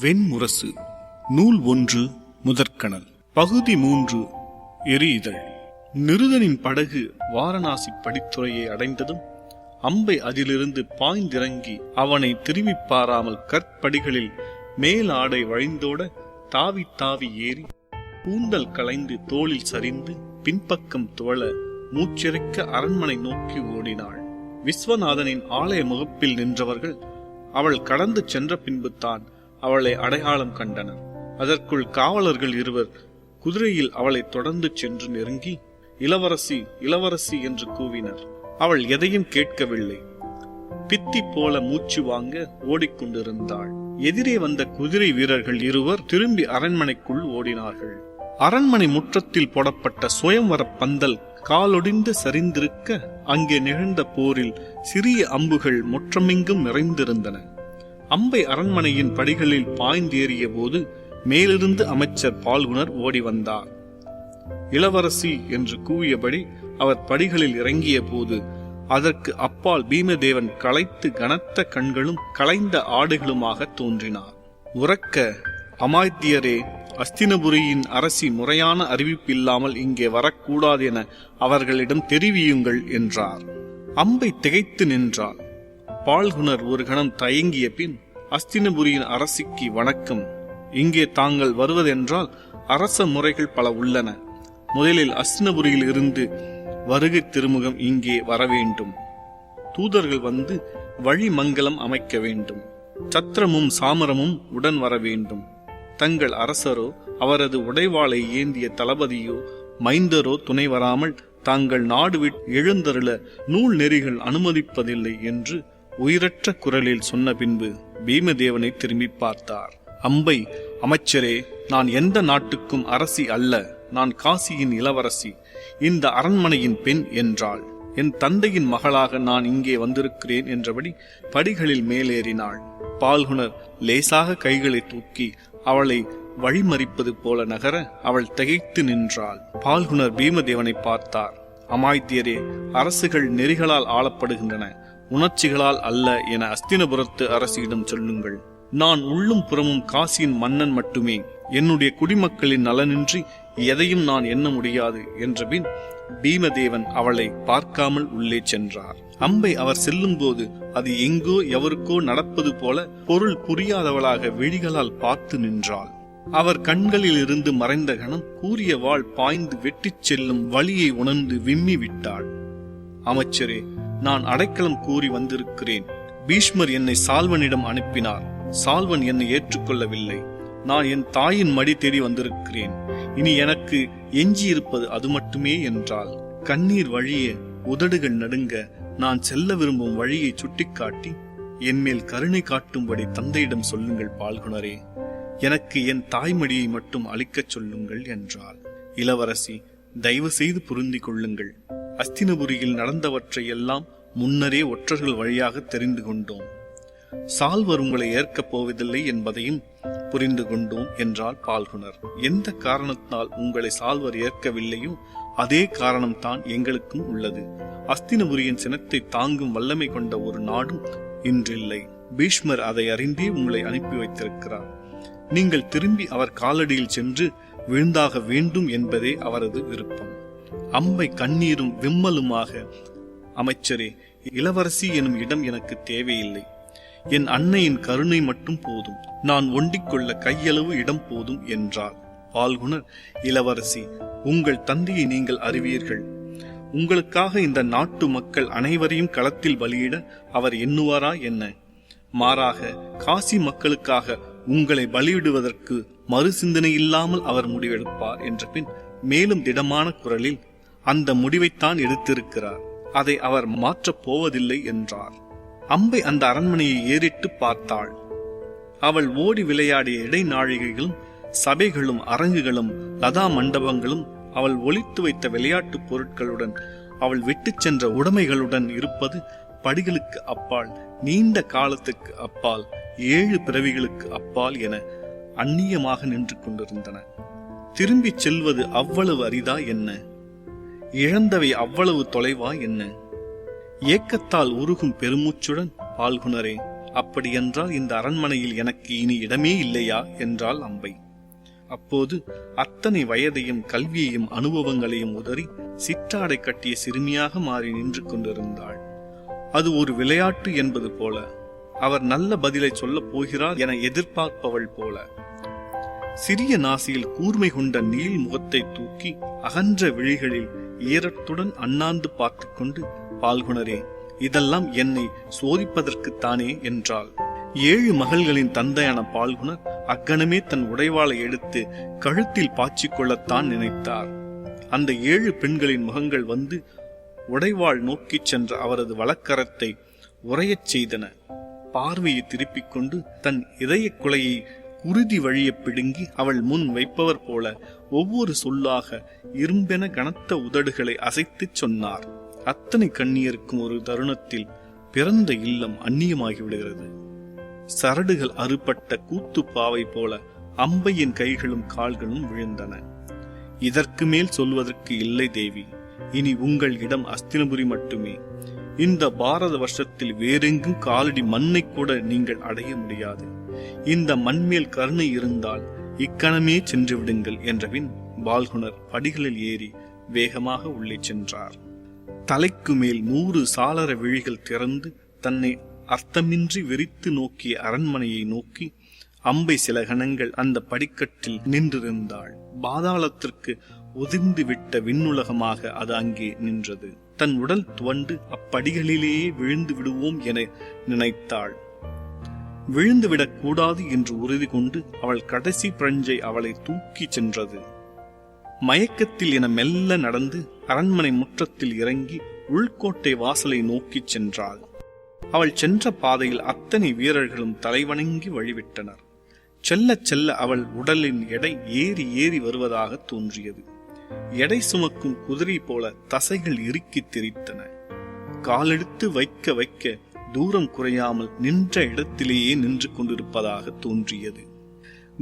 வெண்முரசு நூல் ஒன்று முதற்கணல் பகுதி மூன்று எரியுதல் நிருதனின் படகு வாரணாசி படித்துறையை அடைந்ததும் அம்பை அதிலிருந்து பாய்ந்திறங்கி அவனை திரும்பிப் பாராமல் கற்படிகளில் மேல் ஆடை வழிந்தோட தாவி தாவி ஏறி கூந்தல் களைந்து தோளில் சரிந்து பின்பக்கம் துவள மூச்சிறைக்க அரண்மனை நோக்கி ஓடினாள். விஸ்வநாதனின் ஆலய முகப்பில் நின்றவர்கள் அவள் கடந்து சென்ற பின்புத்தான் அவளை அடையாளம் கண்டனர். அதற்குள் காவலர்கள் இருவர் குதிரையில் அவளை தொடர்ந்து சென்று நெருங்கி இளவரசி இளவரசி என்று கூவினர். அவள் எதையும் கேட்கவில்லை. பித்தி போல மூச்சு வாங்க ஓடிக்கொண்டிருந்தாள். எதிரே வந்த குதிரை வீரர்கள் இருவர் திரும்பி அரண்மனைக்குள் ஓடினார்கள். அரண்மனை முற்றத்தில் போடப்பட்ட சுயம்வர பந்தல் காலொடிந்து சரிந்திருக்க அங்கே நிகழ்ந்த போரில் சிறிய அம்புகள் முற்றமெங்கும் நிறைந்திருந்தன. அம்பை அரண்மனையின் படிகளில் பாய்ந்தேறிய போது மேலிருந்து அமைச்சர் பால்குனர் ஓடி வந்தார். இளவரசி என்று கூவியபடி அவர் படிகளில் இறங்கிய போது அதற்கு அப்பால் பீமதேவன் களைத்து கனத்த கண்களும் களைந்த ஆடுகளுமாக தோன்றினார். உறக்க அமாத்தியரே அஸ்தினபுரியின் அரசி முறையான அறிவிப்பில்லாமல் இங்கே வரக்கூடாது என அவர்களிடம் தெரிவியுங்கள் என்றார். அம்பை திகைத்து நின்றாள். பால்குனர் ஒரு கணம் தயங்கிய பின் அஸ்தினபுரியின் அரசிக்கு வணக்கம். இங்கே தாங்கள் வருவதென்றால் அரச முறைகள் பல உள்ளன. முதலில் அஸ்தினபுரியில் இருந்து வருகை திருமுகம் இங்கே வரவேண்டும். தூதர்கள் வந்து வழிமங்கலம் அமைக்க வேண்டும். சத்திரமும் சாமரமும் உடன் வர வேண்டும். தங்கள் அரசரோ அவரது உடைவாளை ஏந்திய தளபதியோ மைந்தரோ துணை வராமல் தாங்கள் நாடு விட்டு எழுந்தருள நூல் நெறிகள் அனுமதிப்பதில்லை என்று உயிரற்ற குரலில் சொன்ன பின்பு பீமதேவனை திரும்பி பார்த்தார். அம்பை அமைச்சரே நான் எந்த நாட்டுக்கும் அரசி அல்ல நான் காசியின் இளவரசி இந்த அரண்மனையின் பெண் என்றாள். என் தந்தையின் மகளாக நான் இங்கே வந்திருக்கிறேன் என்றபடி படிகளில் மேலேறினாள். பால்குனர் லேசாக கைகளை தூக்கி அவளை வழிமறிப்பது போல நகர அவள் திகைத்து நின்றாள். பால்குனர் பீமதேவனை பார்த்தார். அமாய்த்தியரே அரசுகள் நெறிகளால் ஆளப்படுகின்றன. உணர்ச்சிகளால் அல்ல என அஸ்தினபுரத்து அரசியிடம் சொல்லுங்கள். நான் உள்ளும் புறமும் காசியின் மன்னன் மட்டுமே. என்னுடைய குடிமக்களின் நலனின்றி எதையும் நான் எண்ண முடியாது என்றபின் பீமதேவன் அவளை பார்க்காமல் உள்ளே சென்றார். அம்பை அவர் செல்லும்போது அது எங்கோ எவருக்கோ நடப்பது போல பொருள் புரியாதவளாக விழிகளால் பார்த்து நின்றாள். அவர் கண்களில் இருந்து மறைந்த கணம் கூறிய வாள் பாய்ந்து வெட்டிச் செல்லும் வழியை உணர்ந்து விம்மி விட்டாள். அமைச்சரே நான் அடைக்கலம் கூறி வந்திருக்கிறேன். பீஷ்மர் என்னை சால்வனிடம் அனுப்பினார். சால்வன் என்னை ஏற்றுக்கொள்ளவில்லை. நான் என் தாயின் மடி தேடி வந்திருக்கிறேன். இனி எனக்கு எஞ்சியிருப்பது அது மட்டுமே என்றால் கண்ணீர் வழிய உதடுகள் நடுங்க நான் செல்ல விரும்பும் வழியை சுட்டிக்காட்டி என்மேல் கருணை காட்டும்படி தந்தையிடம் சொல்லுங்கள் பால்குணரே எனக்கு என் தாய்மடியை மட்டும் அளிக்கச் சொல்லுங்கள் என்றாள். இளவரசி தயவு செய்து புரிந்து கொள்ளுங்கள். அஸ்தினபுரியில் நடந்தவற்றை எல்லாம் முன்னரே ஒற்றர்கள் வழியாக தெரிந்து கொண்டோம். சால்வர் உங்களை ஏற்கப் போவதில்லை என்பதையும் புரிந்து கொண்டோம் என்றார் பால்குனர் எந்த காரணத்தால் உங்களை சால்வர் ஏற்கவில்லையோ அதே காரணம்தான் எங்களுக்கும் உள்ளது. அஸ்தினபுரியின் சினத்தை தாங்கும் வல்லமை கொண்ட ஒரு நாடும் இன்றில்லை. பீஷ்மர் அதை அறிந்தே உங்களை அனுப்பி வைத்திருக்கிறார். நீங்கள் திரும்பி அவர் காலடியில் சென்று விழுந்தாக வேண்டும் என்பதே அவரது விருப்பம். அம்மை கண்ணீரும் விம்மலுமாக அமைச்சரே இளவரசி எனும் இடம் எனக்கு தேவையில்லை. என் அன்னையின் கருணை மட்டும் போதும். நான் ஒண்டிக்கொள்ள கையளவு இடம் போதும் என்றார் பால்குணர் இளவரசி உங்கள் தந்தையை நீங்கள் அறிவீர்கள். உங்களுக்காக இந்த நாட்டு மக்கள் அனைவரையும் களத்தில் பலியிட அவர் எண்ணுவாரா என்ன? மாறாக காசி மக்களுக்காக உங்களை பலியிடுவதற்கு மறு சிந்தனை இல்லாமல் அவர் முடிவெடுப்பார் என்ற பின் மேலும் திடமான குரலில் அந்த முடிவைத்தான் எடுத்திருக்கிறார். அதை அவர் மாற்றப் போவதில்லை என்றார். அம்பை அந்த அரண்மனையை ஏறிட்டு பார்த்தாள். அவள் ஓடி விளையாடிய இடைநாழிகைகளும் சபைகளும் அரங்குகளும் லதா மண்டபங்களும் அவள் ஒளித்து வைத்த விளையாட்டுப் பொருட்களுடன் அவள் விட்டுச் சென்ற உடைமைகளுடன் இருப்பது படிகளுக்கு அப்பால் நீண்ட காலத்துக்கு அப்பால் ஏழு பிறவிகளுக்கு அப்பால் என அந்நியமாக நின்று கொண்டிருந்தன. திரும்பிச் செல்வது அவ்வளவு அரிதா என்ன? இழந்தவை அவ்வளவு தொலைவா என்ன? ஏக்கத்தால் உருகும் பெருமூச்சுடன் பால்குனரே அப்படியென்றால் இந்த அரண்மனையில் எனக்கு இனி இடமே இல்லையா? என்றாள் அம்பை. அப்போது அத்தனை வயதையும் கல்வியையும் அனுபவங்களையும் உதறி சிற்றாடை கட்டிய சிறுமியாக மாறி நின்று கொண்டிருந்தாள். அது ஒரு விளையாட்டு என்பது போல. அவர் நல்ல பதிலை சொல்லப் போகிறார் என எதிர்பார்ப்பவள் போல. சிறிய நாசியில் கூர்மை கொண்ட நீள் முகத்தை தூக்கி அகன்ற விழிகளில் ஈரத்துடன் அண்ணாந்து பார்த்து கொண்டு பால்குணரே இதெல்லாம் என்னை சோதிப்பதற்குத்தானே என்றாள். ஏழு மகள்களின் தந்தையான பால்குணர் அக்கணமே தன் உடைவாளை எடுத்து கழுத்தில் பாய்ச்சிக்கொள்ளத்தான் நினைத்தார். அந்த ஏழு பெண்களின் முகங்கள் வந்து உடைவாள் நோக்கிச் சென்ற அவரது வழக்கரத்தை உறையச் செய்தன. பார்வையை திருப்பிக் கொண்டு தன் இதய குலையை உறுதி வழியைப் பிடுங்கி அவள் முன் வைப்பவர் போல ஒவ்வொரு சொல்லாக இரும்பென கனத்த உதடுகளை அசைத்துச் சொன்னார். அத்தனை கண்ணியருக்கும் ஒரு தருணத்தில் பிறந்த இல்லம் அந்நியமாகி விடுகிறது சரடுகள் அறுபட்ட கூத்து பாவை போல அம்பையின் கைகளும் கால்களும் விழுந்தன. இதற்கு மேல் சொல்வதற்கு இல்லை தேவி இனி உங்கள் இடம் அஸ்தினபுரி மட்டுமே. இந்த பாரத வருஷத்தில் வேறெங்கும் காலடி மண்ணை கூட நீங்கள் அடைய முடியாது. இந்த மண்மேல் கருணை இருந்தால் இக்கணமே சென்று விடுங்கள் என்றபின் பால்குணர் படிகளில் ஏறி வேகமாக உள்ளே சென்றார். தலைக்கு மேல் நூறு சாளர விழிகள் திறந்து தன்னை அர்த்தமின்றி வெறித்து நோக்கிய அரண்மனையை நோக்கி அம்பை சில கணங்கள் அந்த படிக்கட்டில் நின்றிருந்தாள். பாதாளத்திற்கு உதிர்ந்து விட்ட விண்ணுலகமாக அது அங்கே நின்றது. தன் உடல் துவண்டு அப்படிகளிலேயே விழுந்து விடுவோம் என நினைத்தாள். விழுந்துவிடக் கூடாது என்று உறுதி கொண்டு அவள் கடைசி பிரஞ்சை அவளை தூக்கிச் சென்றது. மயக்கத்தில் என மெல்ல நடந்து அரண்மனை முற்றத்தில் இறங்கி உள்கோட்டை வாசலை நோக்கிச் சென்றாள். அவள் சென்ற பாதையில் அத்தனை வீரர்களும் தலைவணங்கி வழிவிட்டனர். செல்ல செல்ல அவள் உடலின் எடை ஏறி ஏறி வருவதாக தோன்றியது. எடை சுமக்கும் குதிரை போல தசைகள் இறுக்கித் திரித்தன. காலெடுத்து வைக்க வைக்க தூரம் குறையாமல் நின்ற இடத்திலேயே நின்று கொண்டிருப்பதாக தோன்றியது.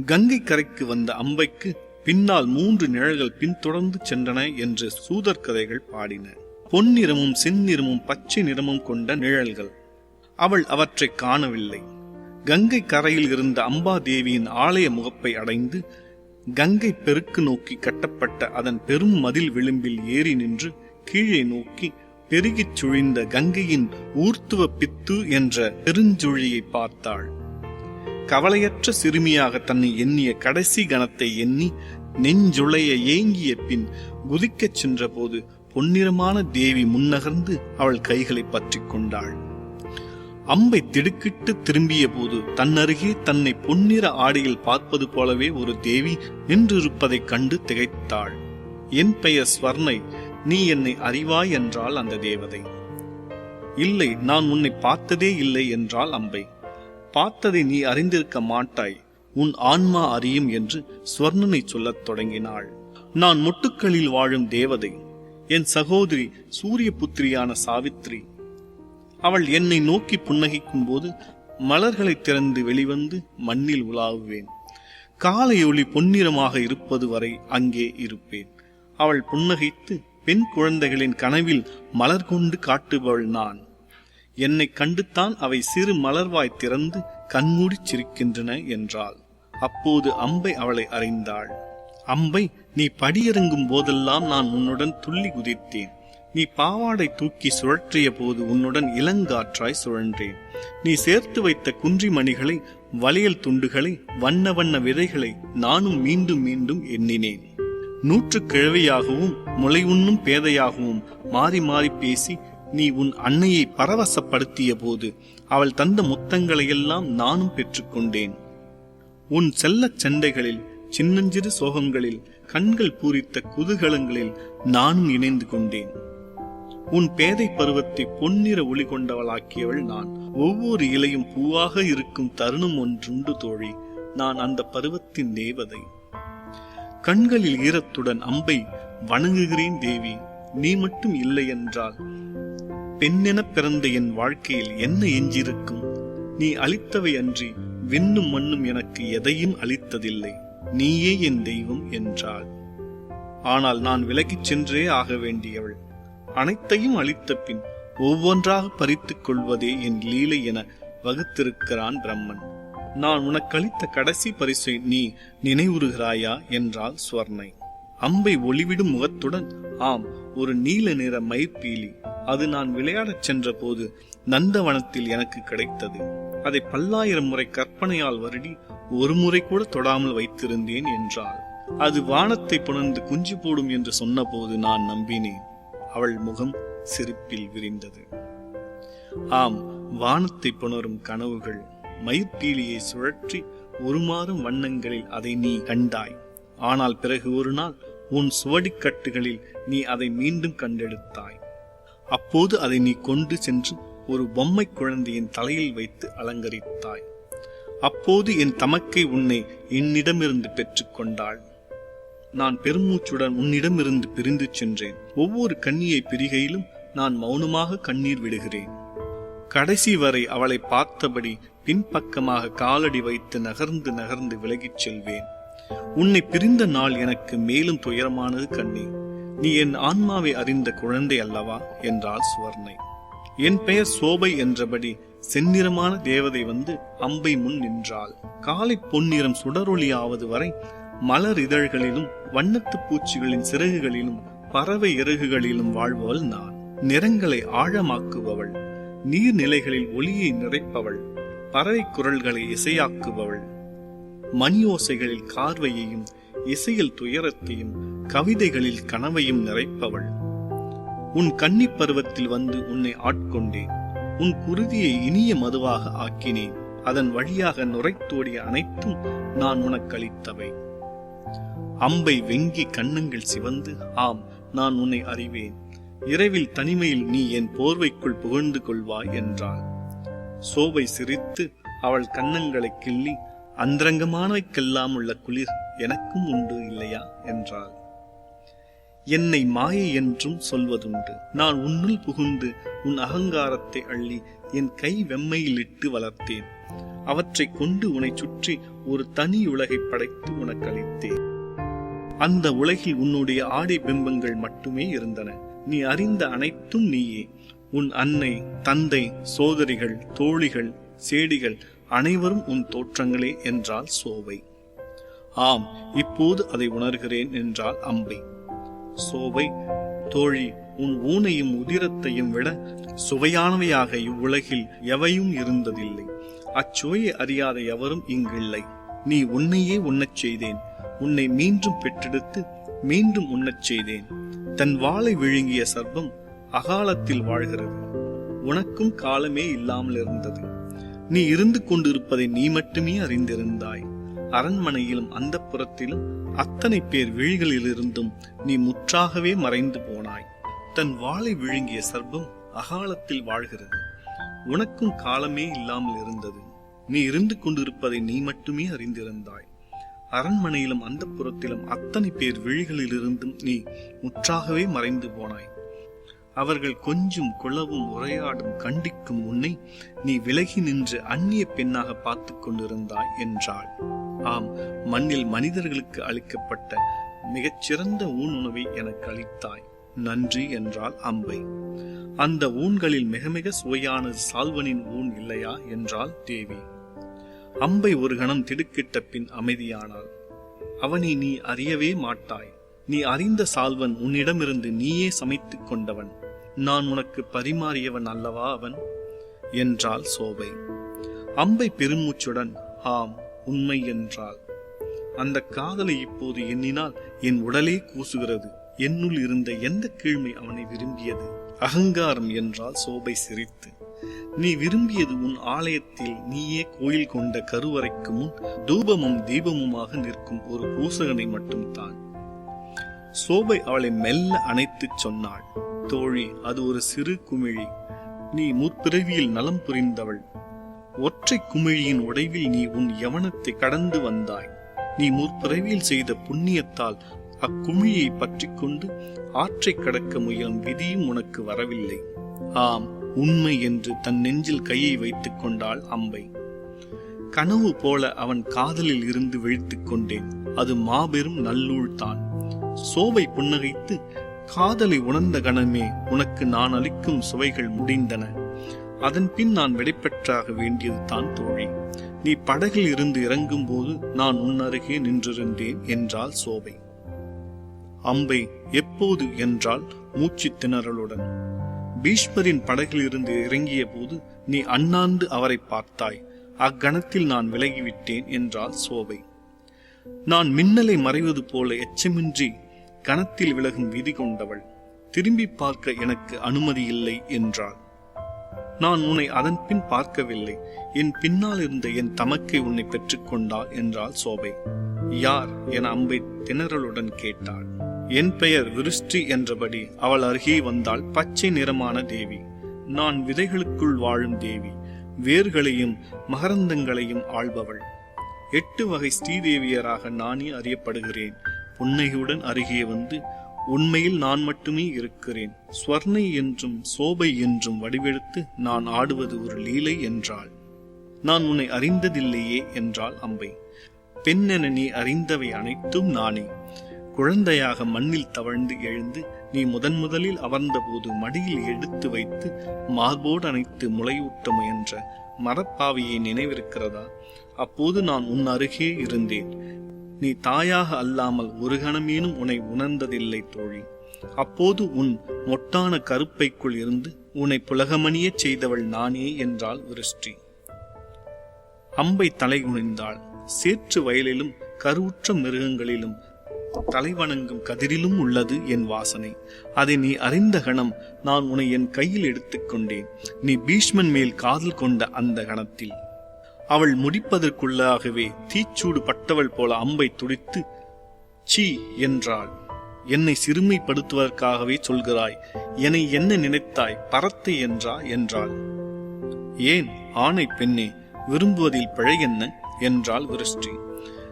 கங்கை கரைக்கு வந்த அம்பைக்கு பின்னால் மூன்று நிழல்கள் பின்தொடர்ந்து சென்றன என்று சூதர் கதைகள் பாடின. பொன்னிறமும் செந்நிறமும் பச்சை நிறமும் கொண்ட நிழல்கள். அவள் அவற்றை காணவில்லை. கங்கை கரையில் இருந்த அம்பாதேவியின் ஆலய முகப்பை அடைந்து கங்கை பெருக்கு நோக்கி கட்டப்பட்ட அதன் பெரும் மதில் விளிம்பில் ஏறி நின்று கீழே நோக்கி பெருகிச் சுழிந்த கங்கையின் ஊர்த்துவ பித்து என்ற பெருஞ்சுழியை பார்த்தாள். கவலையற்ற சிறுமியாக தன்னை எண்ணிய கடைசி கணத்தை எண்ணி நெஞ்சுளைய ஏங்கிய பின் குதிக்கச் சென்றபோது பொன்னிறமான தேவி முன்னகர்ந்து அவள் கைகளை பற்றி கொண்டாள். அம்பை திடுக்கிட்டு திரும்பிய போது தன்னருகே தன்னை பொன்னிற ஆடையில் பார்ப்பது போலவே ஒரு தேவி நின்றிருப்பதைக் கண்டு திகைத்தாள். என் பெயர் ஸ்வர்ணை நீ என்னை அறிவாய் என்றாள் அந்த தேவதை. இல்லை நான் உன்னை பார்த்ததே இல்லை என்றாள் அம்பை. பார்த்ததை நீ அறிந்திருக்க மாட்டாய் உன் ஆன்மா அறியும் என்று ஸ்வர்ணனை சொல்லத் தொடங்கினாள். நான் முட்டுக்களில் வாழும் தேவதை என் சகோதரி சூரிய புத்திரியான சாவித்ரி. அவள் என்னை நோக்கி புன்னகிக்கும் போது மலர்களை திறந்து வெளிவந்து மண்ணில் உலாவுவேன். காலை ஒளி பொன்னிறமாக இருப்பது வரை அங்கே இருப்பேன். அவள் புன்னகைத்து பெண் குழந்தைகளின் கனவில் மலர் கொண்டு காட்டுபவள் நான். என்னை கண்டுத்தான் அவை சிறு மலர்வாய் திறந்து கண்மூடி சிரிக்கின்றன என்றாள். அப்போது அம்பை அவளை அறிந்தாள். அம்பை நீ படியிறங்கும் போதெல்லாம் நான் உன்னுடன் துள்ளி குதித்தேன். நீ பாவாடை தூக்கி சுழற்றிய போது உன்னுடன் இளங்காற்றாய் சுழன்றேன். நீ சேர்த்து வைத்த குன்றி மணிகளை வளையல் துண்டுகளை வண்ண வண்ண விதைகளை நானும் மீண்டும் மீண்டும் எண்ணினேன். நூற்று கிழவியாகவும் முளை உண்ணும் பேதையாகவும் மாறி மாறி பேசி நீ உன் அன்னையை பரவசப்படுத்திய போது அவள் தந்த முத்தங்களையெல்லாம் நானும் பெற்றுக்கொண்டேன். உன் செல்லச் சண்டைகளில் சின்னஞ்சிறு சோகங்களில் கண்கள் பூரித்த குதூகலங்களில் நானும் இணைந்து கொண்டேன். உன் பேதை பருவத்தை பொன்னிற ஒளி கொண்டவளாக்கியவள் நான். ஒவ்வொரு இலையும் பூவாக இருக்கும் தருணம் ஒன்றுண்டு தோழி. நான் அந்த பருவத்தின் தேவதை. கண்களில் ஈரத்துடன் அம்பை வணங்குகிறேன் தேவி நீ மட்டும் இல்லை என்றால் பெண்ணெனப் பிறந்த என் வாழ்க்கையில் என்ன எஞ்சிருக்கும் நீ அளித்தவை அன்றி விண்ணும் மண்ணும் எனக்கு எதையும் அளித்ததில்லை. நீயே என் தெய்வம் என்றாள். ஆனால் நான் விலகிச் சென்றே ஆக வேண்டியவள். அனைத்தையும் அளித்த பின் ஒவ்வொன்றாக பறித்துக் கொள்வதே என் லீலை என வகுத்திருக்கிறான் பிரம்மன். நான் உனக்களித்த கடைசி பரிசை நீ நினைவுறுகிறாயா என்றாள் சுவர்ணை. அம்பை ஒளிவிடும் முகத்துடன் ஆம் ஒரு நீல நிற மயிர்பீலி அது நான் விளையாடச் சென்றபோது நந்தவனத்தில் எனக்கு கிடைத்தது. அதை பல்லாயிரம் முறை கற்பனையால் வருடி ஒரு முறை கூட தொடாமல் வைத்திருந்தேன் என்றாள். அது வானத்தை புணர்ந்து குஞ்சு போடும் என்று சொன்னபோது நான் நம்பினேன். அவள் முகம் சிரிப்பில் விரிந்தது. ஆம் வானத்தை புணரும் கனவுகள். மயிர்பீலியை சுழற்றி உருமாறும் வண்ணங்களில் அதை நீ கண்டாய். ஆனால் பிறகு ஒரு நாள் உன் சுவடிக்கட்டுகளில் நீ அதை மீண்டும் கண்டெடுத்தாய். அப்போது அதை நீ கொண்டு சென்று ஒரு பொம்மை குழந்தையின் தலையில் வைத்து அலங்கரித்தாய். அப்போது என் தமக்கை உன்னை என்னிடமிருந்து பெற்றுக்கொண்டாள் நான் பெருமூச்சுடன் உன்னிடமிருந்து பிரிந்து சென்றேன். ஒவ்வொரு கண்ணியை பிரிகையிலும் நான் மௌனமாக கண்ணீர் விடுகிறேன். கடைசி வரை அவளை பார்த்தபடி பின்பக்கமாக காலடி வைத்து நகர்ந்து நகர்ந்து விலகிச் செல்வேன். உன்னை பிரிந்த நாள் எனக்கு மேலும் துயரமானது கண்ணே. நீ என் ஆன்மாவை அறிந்த குழந்தை அல்லவா? என்றாள் சுவர்ணை. என் பெயர் சோபை என்றபடி செந்நிறமான தேவதை வந்து அம்பை முன் நின்றாள். காலை பொன்னிறம் சுடரொளியாவது வரை மலர் இதழ்களிலும் வண்ணத்து பூச்சிகளின் சிறகுகளிலும் பறவை இறகுகளிலும் வாழ்பவள் நான். நிறங்களை ஆழமாக்குபவள். நீர்நிலைகளில் ஒளியை நிறைப்பவள். பறவை குரல்களை இசையாக்குபவள். மணியோசைகளில் கார்வையையும் இசையில் துயரத்தையும் கவிதைகளில் கனவையும் நிறைப்பவள். உன் கன்னி பருவத்தில் வந்து உன்னை ஆட்கொண்டேன். உன் குருதியை இனிய மதுவாக ஆக்கினேன். அதன் வழியாக நுரைத்தோடிய அனைத்தும் நான் உனக்களித்தவை. அம்பை வெங்கி கண்ணங்கள் சிவந்து ஆம் நான் உன்னை அறிவேன். இரவில் தனிமையில் நீ என் போர்வைக்குள் புகழ்ந்து கொள்வாய் என்றாள். சோபை சிரித்து அவள் கன்னங்களை கிள்ளி அந்தரங்கமானவைக்கெல்லாம் உள்ள குளிர் எனக்கும் உண்டு இல்லையா? என்றாள். என்னை மாயை என்றும் சொல்வதுண்டு. நான் உன்னுள் புகுந்து உன் அகங்காரத்தை அள்ளி என் கை வெம்மையிலிட்டு வளர்த்தேன். அவற்றை கொண்டு உன்னை சுற்றி ஒரு தனி உலகை படைத்து உனக்கு அளித்தேன். அந்த உலகில் உன்னுடைய ஆடை பிம்பங்கள் மட்டுமே இருந்தன. நீ அறிந்த அனைத்தும் நீயே. உன் அன்னை தந்தை சோதரிகள் தோழிகள் சேடிகள் அனைவரும் உன் தோற்றங்களே என்றால் சோவை. ஆம் இப்போது அதை உணர்கிறேன் என்றால் அம்பை. சோவை தோழி உன் ஊனையும் உதிரத்தையும் விட சுவையானவையாக இவ்வுலகில் எவையும் இருந்ததில்லை. அச்சுவையை அறியாத எவரும் இங்கில்லை. நீ உன்னையே உண்ணச் செய்தேன். உன்னை மீண்டும் பெற்றெடுத்து மீண்டும் உண்ணச் செய்தேன். தன் வாளை விழுங்கிய சர்வம் அகாலத்தில் வாழ்கிறது. உனக்கும் காலமே இல்லாமல் இருந்தது. நீ இருந்து கொண்டிருப்பதை நீ மட்டுமே அறிந்திருந்தாய். அரண்மனையிலும் அந்த புறத்திலும் அத்தனை பேர் விழிகளிலிருந்தும் நீ முற்றாகவே மறைந்து போனாய். தன் வாளை விழுங்கிய சர்ப்பம் அகாலத்தில் வாழ்கிறது. உனக்கும் காலமே இல்லாமல் இருந்தது. நீ இருந்து கொண்டிருப்பதை நீ மட்டுமே அறிந்திருந்தாய். அரண்மனையிலும் அந்த புறத்திலும் அத்தனை பேர் விழிகளிலிருந்தும் நீ முற்றாகவே மறைந்து போனாய். அவர்கள் கொஞ்சும் குளவும் உரையாடும் கண்டிக்கும் உன்னை நீ விலகி நின்று அந்நிய பெண்ணாக பார்த்து கொண்டிருந்தாய் என்றாள். ஆம் மண்ணில் மனிதர்களுக்கு அளிக்கப்பட்ட மிகச்சிறந்த ஊன் உணவை எனக்கு அளித்தாய். நன்றி என்றாள் அம்பை. அந்த ஊன்களில் மிக மிக சுவையானது சால்வனின் ஊன் இல்லையா என்றாள் தேவி. அம்பை ஒரு கணம் திடுக்கிட்ட பின் அமைதியானாள். அவனை நீ அறியவே மாட்டாய். நீ அறிந்த சால்வன் உன்னிடமிருந்து நீயே சமைத்துக் கொண்டவன். நான் உனக்கு பரிமாறியவன் அல்லவா அவன்? என்றாள் சோபை. அம்பை பெருமூச்சுடன் ஆம் உண்மை என்றாள். அந்த காதலை இப்போது எண்ணினால் என் உடலே கூசுகிறது. என்னுள் இருந்த எந்த கீழ்மை அவனை விரும்பியது? அகங்காரம் என்றால் சோபை சிரித்து. நீ விரும்பியது உன் ஆலயத்தில் நீயே கோயில் கொண்ட கருவறைக்கு முன் தூபமும் தீபமுமாக நிற்கும் ஒரு பூசகனை மட்டும்தான். சோபை அவளை மெல்ல அணைத்துச் சொன்னாள். தோழி அது ஒரு சிறு குமிழி. நீ முற்பிறவியில் நலம் புரிந்தவள். ஒற்றை குமிழியின் உடைவில் நீ உன் யவனத்தை கடந்து வந்தாய். நீ முற்பிறவியில் செய்த புண்ணியத்தால் அக்குமிழியை பற்றி கொண்டு ஆற்றை கடக்க முயலும் விதியும் உனக்கு வரவில்லை. ஆம் உண்மை என்று தன் நெஞ்சில் கையை வைத்துக் கொண்டாள் அம்பை. கனவு போல அவன் காதலில் இருந்து விழித்துக் கொண்டேன். அது மாபெரும் நல்லூழ்தான். சோவை புன்னகைத்து காதலை உணர்ந்த கணமே உனக்கு நான் அளிக்கும் சுவைகள் முடிந்தன. அதன் பின் நான் விடைபெற்றாக வேண்டியது தான் தோழி. நீ படகில் இருந்து இறங்கும் போது நான் உன்னருகே நின்றிருந்தேன் என்றாள் சோபை. அம்பை எப்போது என்றால் மூச்சு திணறலுடன். பீஷ்மரின் படகில் இருந்து இறங்கிய போது நீ அண்ணாந்து அவரை பார்த்தாய். அக்கணத்தில் நான் விலகிவிட்டேன் என்றாள் சோபை. நான் மின்னலை மறைவது போல எச்சமின்றி கணத்தில் விலகும் விதி கொண்டவள் திரும்பி பார்க்க எனக்கு அனுமதி இல்லை என்றாள். நான் உன்னை அதன் பின் பார்க்கவில்லை. என் பின்னால் இருந்த என் தமக்கை உன்னை பெற்றுக்கொண்டாள் என்றாள் சோபை. யார் என அம்பை திணறலுடன் கேட்டாள். என் பெயர் விருஷ்டி என்றபடி அவள் அருகே வந்தாள் பச்சை நிறமான தேவி. நான் விதைகளுக்குள் வாழும் தேவி. வேர்களையும் மகரந்தங்களையும் ஆள்பவள். எட்டு வகை ஸ்ரீதேவியராக நானே அறியப்படுகிறேன். புன்னகையுடன் அருகே வந்து உண்மையில் நான் மட்டுமே இருக்கிறேன். ஸ்வர்ணை என்றும் சோபை என்றும் வடிவெடுத்து நான் ஆடுவது ஒரு லீலை என்றாள். நான் உன்னை அறிந்ததில்லையே என்றாள் அம்பை. பெண்ணென நீ அறிந்தவை அனைத்தும் நானே. குழந்தையாக மண்ணில் தவழ்ந்து எழுந்து நீ முதன் முதலில் அமர்ந்தபோது மடியில் எடுத்து வைத்து மார்போடு அணைத்து முளையூட்ட முயன்ற மரப்பாவையை நினைவிருக்கிறதா? அப்போது நான் உன் அருகே இருந்தேன். நீ தாயாக அல்லாமல் ஒரு கணமேனும் உன்னை உணர்ந்ததில்லை தோழி. அப்போது உன் மொட்டான கருப்பைக்குள் இருந்து உன்னை புலகமணியச் செய்தவள் நானே என்றாள் விருஷ்டி. அம்பை தலை குனிந்தாள். சேற்று வயலிலும் கருவுற்ற மிருகங்களிலும் தலைவணங்கும் கதிரிலும் உள்ளது என் வாசனை. அதை நீ அறிந்த கணம் நான் உன்னை என் கையில் எடுத்துக்கொண்டேன் நீ பீஷ்மன் மேல் காதல் கொண்ட அந்த கணத்தில். அவள் முடிப்பதற்குள்ளாகவே தீச்சூடு பட்டவள் போல அம்பை துடித்து சீ என்றாள். என்னை சிறுமைப்படுத்துவதற்காகவே சொல்கிறாய். என்னை என்ன நினைத்தாய்? பரத்தை என்றா? என்றாள். ஏன்? ஆணை பெண்ணே விரும்புவதில் பிழை என்ன? என்றாள் விருஷ்டி.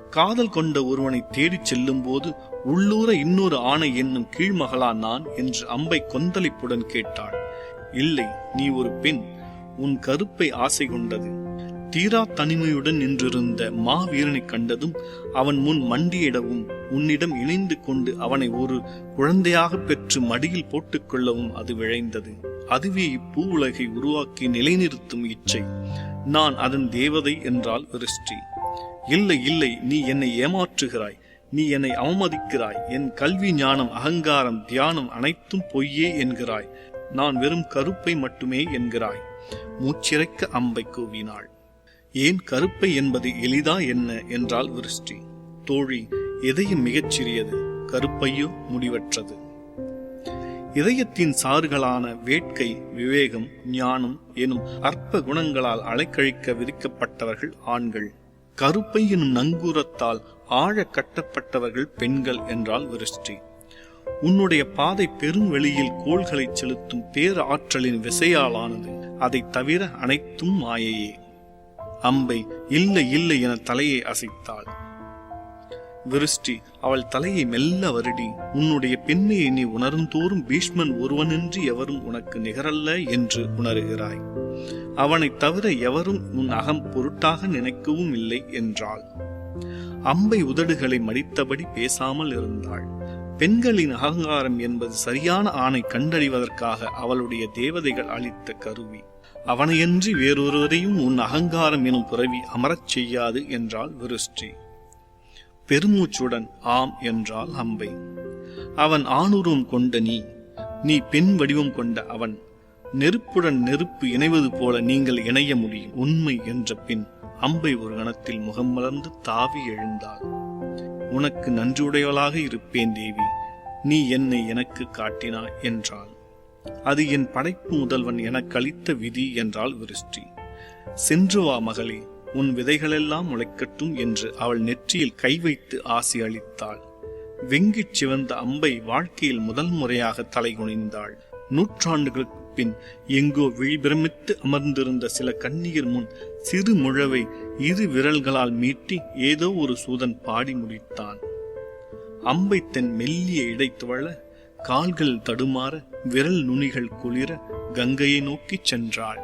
காதல் கொண்ட ஒருவனை தேடிச் செல்லும் போது உள்ளூர இன்னொரு ஆணை என்னும் கீழ்மகளா நான்? என்று அம்பை கொந்தளிப்புடன் கேட்டாள். இல்லை நீ ஒரு பெண். உன் கருப்பை ஆசை கொண்டது. தீரா தனிமையுடன் நின்றிருந்த மாவீரனை கண்டதும் அவன் முன் மண்டியிடவும் உன்னிடம் இணைந்து கொண்டு அவனை ஒரு குழந்தையாக பெற்று மடியில் போட்டுக்கொள்ளவும் அது விழைந்தது. அதுவே இப்பூ உலகை உருவாக்கி நிலைநிறுத்தும் இச்சை. நான் அதன் தேவதை என்றால் விருஷ்டி இல்லை இல்லை நீ என்னை ஏமாற்றுகிறாய் நீ என்னை அவமதிக்கிறாய் என் கல்வி ஞானம் அகங்காரம் தியானம் அனைத்தும் பொய்யே என்கிறாய். நான் வெறும் கருப்பை மட்டுமே என்கிறாய். மூச்சிறைக்க அம்பை கூவினாள். ஏன் கருப்பை என்பது எளிதா என்ன என்றால் விருஷ்டி. தோழி எதையும் மிகச் சிறியது கருப்பையோ முடிவற்றது. இதயத்தின் சாறுகளான வேட்கை விவேகம் ஞானம் எனும் அற்ப குணங்களால் அலைக்கழிக்க விதிக்கப்பட்டவர்கள் ஆண்கள். கருப்பை எனும் நங்கூரத்தால் ஆழ கட்டப்பட்டவர்கள் பெண்கள் என்றால் விருஷ்டி. உன்னுடைய பாதை பெரும் வெளியில் கோள்களை செலுத்தும் பேர் ஆற்றலின் விசையாலானது அதை தவிர அனைத்தும் மாயையே. அம்பை இல்லை இல்லை என தலையை அசைத்தாள். விருஷ்டி அவள் தலையை மெல்ல வருடி உன்னுடைய பெண்மையை நீ உணர்ந்தோறும் பீஷ்மன் ஒருவனின்றி எவரும் உனக்கு நிகரல்ல என்று உணர்கிறாய். அவனைத் தவிர எவரும் உன் அகம் பொருட்டாக நினைக்கவும் இல்லை என்றாள். அம்பை உதடுகளை மடித்தபடி பேசாமல் இருந்தாள். பெண்களின் அகங்காரம் என்பது சரியான ஆணை கண்டறிவதற்காக அவளுடைய தேவதைகள் அளித்த கருவி. அவனையன்றி வேறொருவரையும் உன் அகங்காரம் எனும் புறவி அமரச் செய்யாது என்றாள் விருஷ்டி. பெருமூச்சுடன் ஆம் என்றாள் அம்பை. அவன் ஆணுருவம் கொண்ட நீ நீ பெண் வடிவம் கொண்ட அவன். நெருப்புடன் நெருப்பு இணைவது போல நீங்கள் இணைய முடியும் உண்மை என்ற பின் அம்பை ஒரு கணத்தில் முகம் மலர்ந்து தாவி எழுந்தாள். உனக்கு நன்றியுடையவளாக இருப்பேன் தேவி. நீ என்னை எனக்கு காட்டினாய் என்றாள். அது என் படைப்பு முதல்வன் எனக்கு அளித்த விதி என்றாள் விருஷ்டி. சென்று வா மகளே உன் விதைகளெல்லாம் முளைக்கட்டும் என்று அவள் நெற்றியில் கை வைத்து ஆசி அளித்தாள். வெங்கிச் சிவந்த அம்பை வாழ்க்கையில் முதல் முறையாக தலை குனிந்தாள். நூற்றாண்டுகளுக்கு பின் எங்கோ விழிபிரமித்து அமர்ந்திருந்த சில கண்ணீர் முன் சிறு முழவை இரு விரல்களால் மீட்டி ஏதோ ஒரு சூதன் பாடி முடித்தான். அம்பை தன் மெல்லிய இடை துவள கால்கள் தடுமாற விரல் நுனிகள் குளிர கங்கையை நோக்கிச் சென்றாள்.